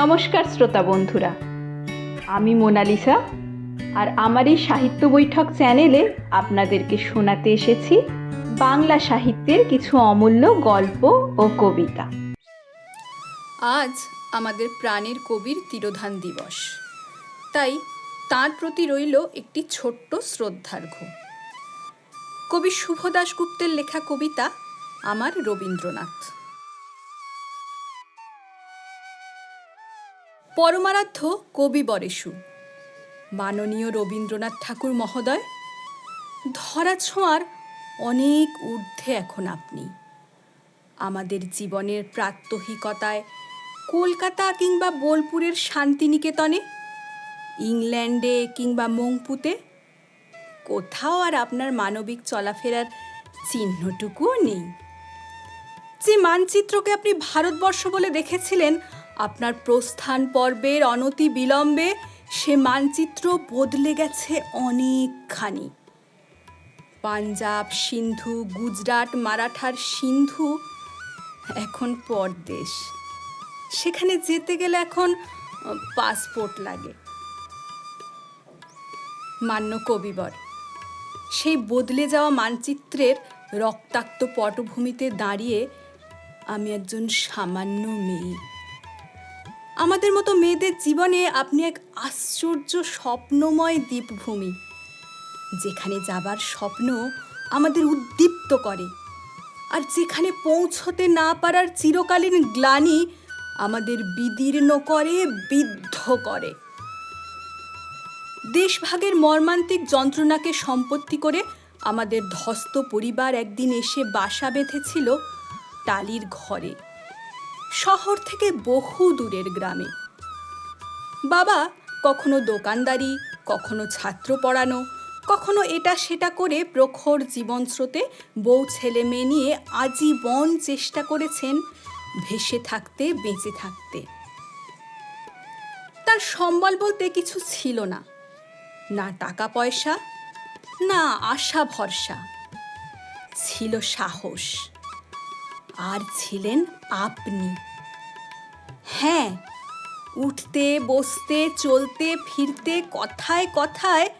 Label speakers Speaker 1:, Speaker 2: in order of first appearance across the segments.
Speaker 1: নমস্কার শ্রোতা বন্ধুরা। আমি মোনালিসা, আর আমার এই সাহিত্য বৈঠক চ্যানেলে আপনাদেরকে শোনাতে এসেছি বাংলা সাহিত্যের কিছু অমূল্য গল্প ও কবিতা।
Speaker 2: আজ আমাদের প্রাণের কবির তিরোধান দিবস। তাই তার প্রতি রইল একটি ছোট্ট শ্রদ্ধার্ঘ্য। কবি শুভ দাশগুপ্তের লেখা কবিতা আমার রবীন্দ্রনাথ। পরমারাধ্য কবি বরেশু। মাননীয় রবীন্দ্রনাথ ঠাকুর মহোদয়, ধরা ছোঁয়ার অনেক ঊর্ধ্বে এখন আপনি। আমাদের জীবনের প্রাত্যহিকতায় কলকাতা কিংবা বোলপুরের শান্তিনিকেতনে, ইংল্যান্ডে কিংবা মংপুতে, কোথাও আর আপনার মানবিক চলাফেরার চিহ্নটুকুও নেই। যে মানচিত্রকে আপনি ভারতবর্ষ বলে দেখেছিলেন আপনার প্রস্থান পর্বের অনতি বিলম্বে সে মানচিত্র বদলে গেছে অনেকখানি। পাঞ্জাব, সিন্ধু, গুজরাট, মারাঠার সিন্ধু এখন পরদেশ। সেখানে যেতে গেলে এখন পাসপোর্ট লাগে। মান্য কবিবর, সেই বদলে যাওয়া মানচিত্রের রক্তাক্ত পটভূমিতে দাঁড়িয়ে আমি একজন সামান্য মেয়ে। আমাদের মতো মেয়েদের জীবনে আপনি এক আশ্চর্য স্বপ্নময় দ্বীপভূমি, যেখানে যাবার স্বপ্ন আমাদের উদ্দীপ্ত করে আর যেখানে পৌঁছতে না পারার চিরকালীন গ্লানি আমাদের বিদীর্ণ করে, বিদ্ধ করে। দেশভাগের মর্মান্তিক যন্ত্রণাকে সম্পত্তি করে আমাদের ধস্ত পরিবার একদিন এসে বাসা বেঁধেছিল টালির ঘরে। শহর থেকে বহু দূরের গ্রামে। বাবা, কখনো দোকানদারি, কখনো ছাত্র পড়ানো, কখনো এটা সেটা করে প্রখর জীবন স্রোতে বউ ছেলে মেয়ে নিয়ে আজীবন চেষ্টা করেছেন ভেসে থাকতে, বেঁচে থাকতে। তার সম্বল বলতে কিছু ছিল না। না টাকা পয়সা, না আশা ভরসা। ছিল সাহস। আর ছিলেন আপনি। হ্যাঁ উঠতে, বসতে, চলতে, ফিরতে, কথায় কথায়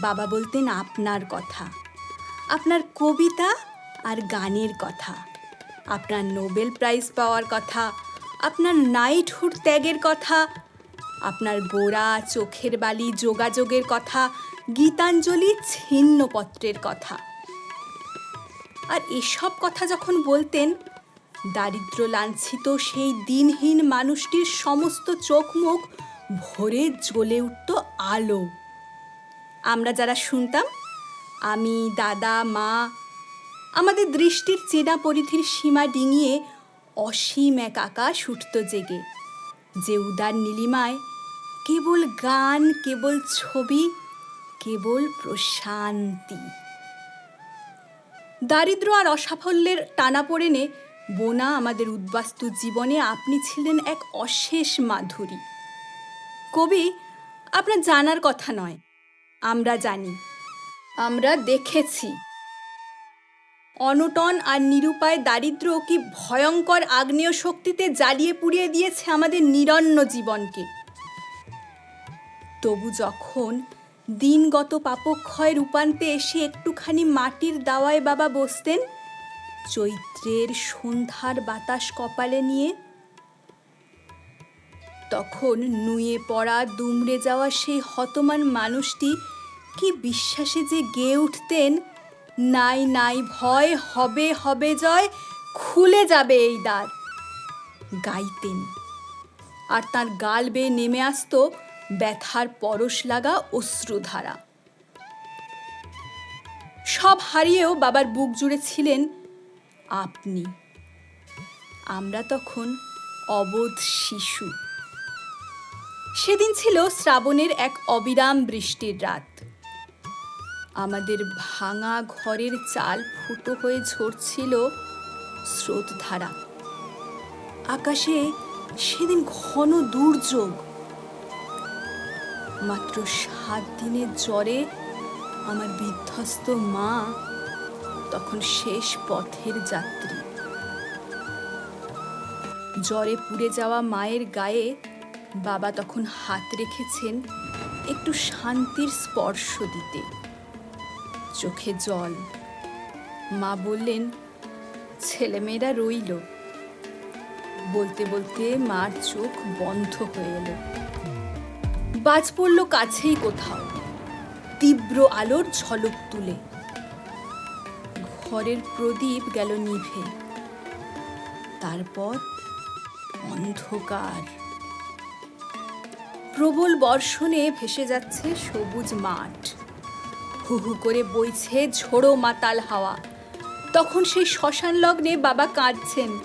Speaker 2: বাবা বলতেন আপনার কথা। আপনার কবিতা আর গানের কথা। আপনার নোবেল প্রাইজ পাওয়ার কথা। আপনার নাইটহুড ত্যাগের কথা। আপনার গোড়া, চোখের বালি, যোগাযোগের কথা। গীতাঞ্জলি ছিন্নপত্রের কথা। আর এসব কথা যখন বলতেন দারিদ্র লাঞ্ছিত সেই দিনহীন মানুষটির সমস্ত চোখ মুখ ভরে জ্বলে উঠত আলো। আমরা যারা শুনতাম, আমি, দাদা, মা, আমাদের দৃষ্টির চেনা পরিধির সীমা ডিঙিয়ে অসীম এক আকাশ উঠত জেগে। যে উদার নীলিমায় কেবল গান, কেবল ছবি, কেবল প্রশান্তি। দারিদ্র আর অসাফল্যের টানা পড়েনে বোনা আমাদের উদ্বাস্তু জীবনে আপনি ছিলেন এক অশেষ মাধুরী। কবি, আপনার জানার কথা নয়, আমরা জানি, আমরা দেখেছি। অনটন আর নিরুপায় দারিদ্র কি ভয়ঙ্কর আগ্নেয় শক্তিতে জ্বালিয়ে পুড়িয়ে দিয়েছে আমাদের নিরন্ন জীবনকে। তবু যখন দিনগত পাপক্ষয় রূপান্তে এসে একটুখানি মাটির দাওয়ায় বাবা বসতেন। চৈত্রের সন্ধ্যার বাতাস কপালে নিয়ে। তখন নুয়ে পড়া, দুমড়ে যাওয়া সেই হতমান মানুষটি কি বিশ্বাসে যে গেয়ে উঠতেন? নাই নাই, ভয়, হবে হবে জয়, খুলে যাবে এই দ্বার। গাইতেন। আর তার গাল বেয়ে নেমে আসতো ব্যথার পরশ লাগা অশ্রুধারা। সব হারিয়েও বাবার বুক জুড়ে ছিলেন আপনি। আমরা তখন অবোধ শিশু। সেদিন ছিল শ্রাবণের এক অবিরাম বৃষ্টির রাত। আমাদের ভাঙা ঘরের চাল ফুটো হয়ে ঝরছিল স্রোতধারা। আকাশে সেদিন ঘন দুর্যোগ। মাত্র সাত দিনের জ্বরে আমার বিধ্বস্ত মা তখন শেষ পথের যাত্রী। জ্বরে পুড়ে যাওয়া মায়ের গায়ে বাবা তখন হাত রেখেছেন একটু শান্তির স্পর্শ দিতে। চোখে জল। মা বললেন, ছেলেমেয়েরা রইল। বলতে বলতে মার চোখ বন্ধ হয়ে এলো। বাজ পড়ল কাছেই কোথাও। তীব্র আলোর ঝলক তুলে। ঘরের প্রদীপ গেল নিভে। তারপর অন্ধকার। প্রবল বর্ষণে ভেসে যাচ্ছে সবুজ মাঠ। হু হু করে বইছে ঝোড়ো মাতাল হাওয়া। তখন সেই শ্মশান লগ্নে বাবা কাঁদছেন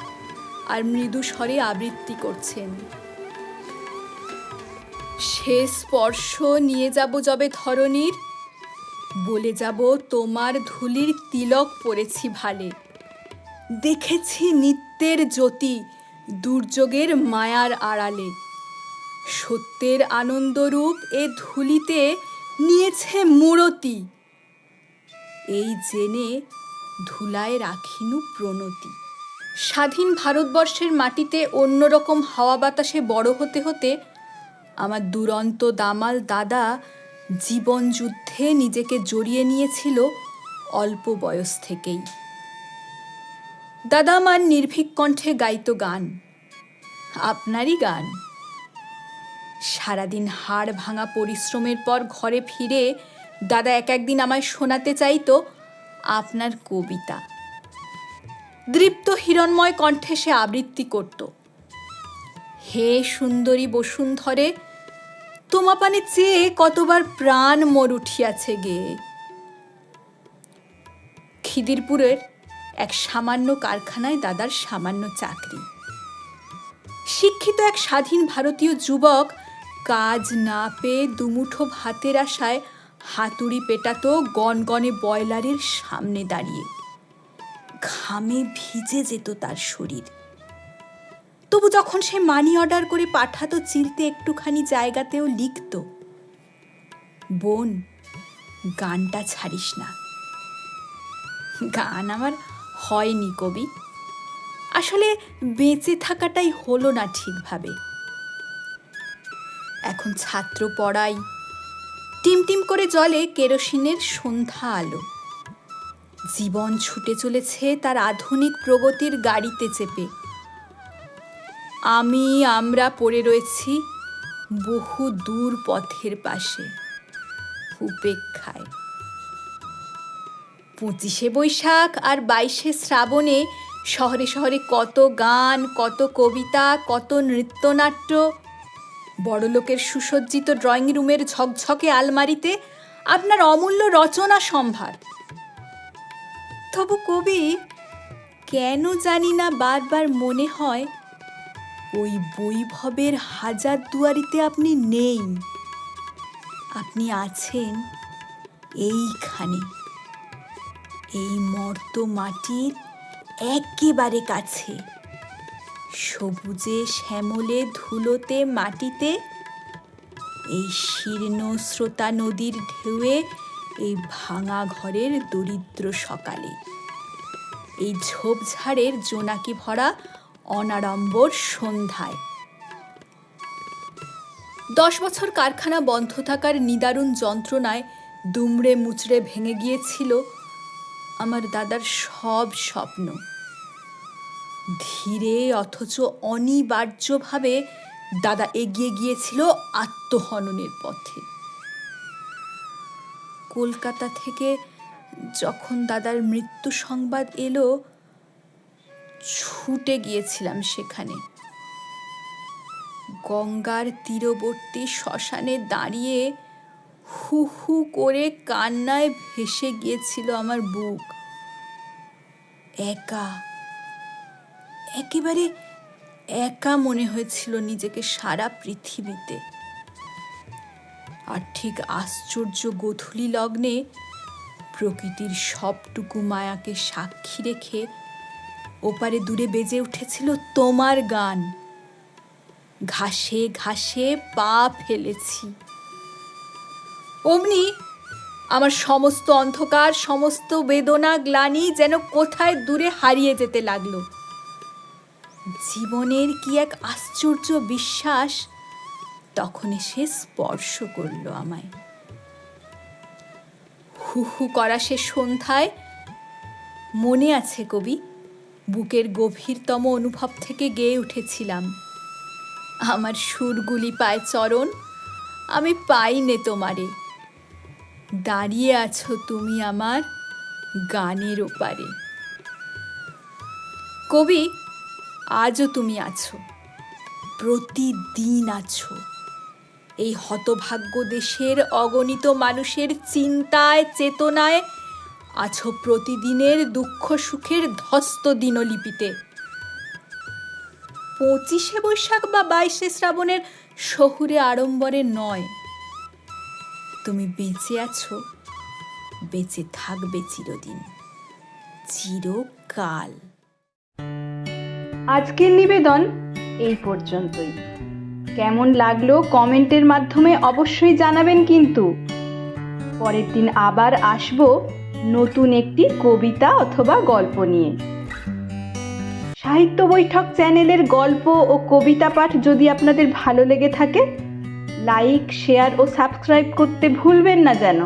Speaker 2: আর মৃদু স্বরে আবৃত্তি করছেন। সে স্পর্শ নিয়ে যাব যবে ধরনীর বলে যাব, তোমার ধুলির তিলক পরেছি ভালে। দেখেছি নিত্যের জ্যোতি দুর্যোগের মায়ার আড়ালে। সত্যের আনন্দরূপ এ ধুলিতে নিয়েছে মূরতি। এই জেনে ধুলায় রাখিনু প্রণতি। স্বাধীন ভারতবর্ষের মাটিতে অন্যরকম হাওয়া বাতাসে বড় হতে হতে আমার দুরন্ত দামাল দাদা জীবন যুদ্ধে নিজেকে জড়িয়ে নিয়েছিল অল্প বয়স থেকেই। দাদা আমার নির্ভীক কণ্ঠে গাইত গান। আপনারই গান। সারাদিন হাড় ভাঙা পরিশ্রমের পর ঘরে ফিরে দাদা এক একদিন আমায় শোনাতে চাইতো আপনার কবিতা। দৃপ্ত হিরণময় কণ্ঠে সে আবৃত্তি করত। হে সুন্দরী বসুন্ধরে তোমা পানে চেয়ে কতবার প্রাণ মোর উঠিয়াছে গে। খিদিরপুরের এক সামান্য কারখানায় দাদার সামান্য চাকরি। শিক্ষিত এক স্বাধীন ভারতীয় যুবক কাজ না পেয়ে দুমুঠো ভাতের আশায় হাতুড়ি পেটাতো গনগনে বয়লারের সামনে দাঁড়িয়ে। ঘামে ভিজে যেত তার শরীর। তবু যখন সে মানি অর্ডার করে পাঠাতো, চিলতে একটুখানি জায়গাতেও লিখত, বোন, গানটা ছাড়িস না। গান আমার হয়নি কবি। আসলে বেঁচে থাকাটাই হলো না ঠিকভাবে। এখন ছাত্র পড়াই টিমটিম করে জলে কেরোসিনের সন্ধ্যা আলো। জীবন ছুটে চলেছে তার আধুনিক প্রগতির গাড়িতে চেপে। আমি, আমরা পড়ে রয়েছি বহু দূর পথের পাশে, উপেক্ষায়। পঁচিশে বৈশাখ আর বাইশে শ্রাবণে শহরে শহরে কত গান, কত কবিতা, কত নৃত্যনাট্য। বড়লোকের সুসজ্জিত ড্রয়িং রুমের ঝকঝকে আলমারিতে আপনার অমূল্য রচনা সম্ভার। তবু কবি, কেন জানি না বারবার মনে হয় ওই বৈভবের হাজার দুয়ারিতে আপনি নেই। আপনি আছেন এইখানে। এই মর্ত মাটির একেবারে কাছে। সবুজে শ্যামলে ধুলোতে মাটিতে। এই শীর্ণ স্রোতা নদীর ঢেউয়ে এই ভাঙা ঘরের দরিদ্র সকালে। এই ঝোপঝাড়ের জোনাকি ভরা অনাড়ম্বর সন্ধ্যায়। দশ বছর কারখানা বন্ধ থাকার নিদারুণ যন্ত্রণায় দুমড়ে মুচড়ে ভেঙে গিয়েছিল আমার দাদার সব স্বপ্ন। ধীরে অথচ অনিবার্যভাবে দাদা এগিয়ে গিয়েছিল আত্মহননের পথে। কলকাতা থেকে যখন দাদার মৃত্যু সংবাদ এলো ছুটে গিয়েছিলাম সেখানে। গঙ্গার তীরবর্তী শ্মশানে দাঁড়িয়ে হু হু করে কান্নায় ভেসে গিয়েছিল আমার বুক। একা, একেবারে একা মনে হয়েছিল নিজেকে সারা পৃথিবীতে। আর ঠিক আশ্চর্য গোধূলি লগ্নে প্রকৃতির সবটুকু মায়াকে সাক্ষী রেখে ওপারে দূরে বেজে উঠেছিল তোমার গান। ঘাসে ঘাসে পা ফেলেছি। অমনি আমার সমস্ত অন্ধকার, সমস্ত বেদনা, গ্লানি যেন কোথায় দূরে হারিয়ে যেতে লাগল। জীবনের কি এক আশ্চর্য বিশ্বাস, তখন এসে স্পর্শ করল আমায়। হু হু করা সে সন্ধ্যায় মনে আছে কবি বুকের গভীরতম অনুভব থেকে গেয়ে উঠেছিলাম। আমার সুরগুলি পায় চরণ, আমি পাই নে তোমারে। দাঁড়িয়ে আছো তুমি আমার গানের ওপারে। কবি, আজও তুমি আছো, প্রতিদিন আছো। এই হতভাগ্য দেশের অগণিত মানুষের চিন্তায়, চেতনায় আছো প্রতিদিনের দুঃখ সুখের ধস্ত দিনলিপিতে। পঁচিশে বৈশাখ বা বাইশে শ্রাবণের শহুরে আড়ম্বরে নয়। তুমি বেঁচে আছো, বেঁচে থাকবে চিরদিন, চিরকাল।
Speaker 1: আজকের নিবেদন এই পর্যন্তই। কেমন লাগল কমেন্টের মাধ্যমে অবশ্যই জানাবেন কিন্তু। পরের দিন আবার আসব নতুন একটি কবিতা অথবা গল্প নিয়ে। সাহিত্য বৈঠক চ্যানেলের গল্প ও কবিতা পাঠ যদি আপনাদের ভালো লেগে থাকে, লাইক, শেয়ার ও সাবস্ক্রাইব করতে ভুলবেন না যেন।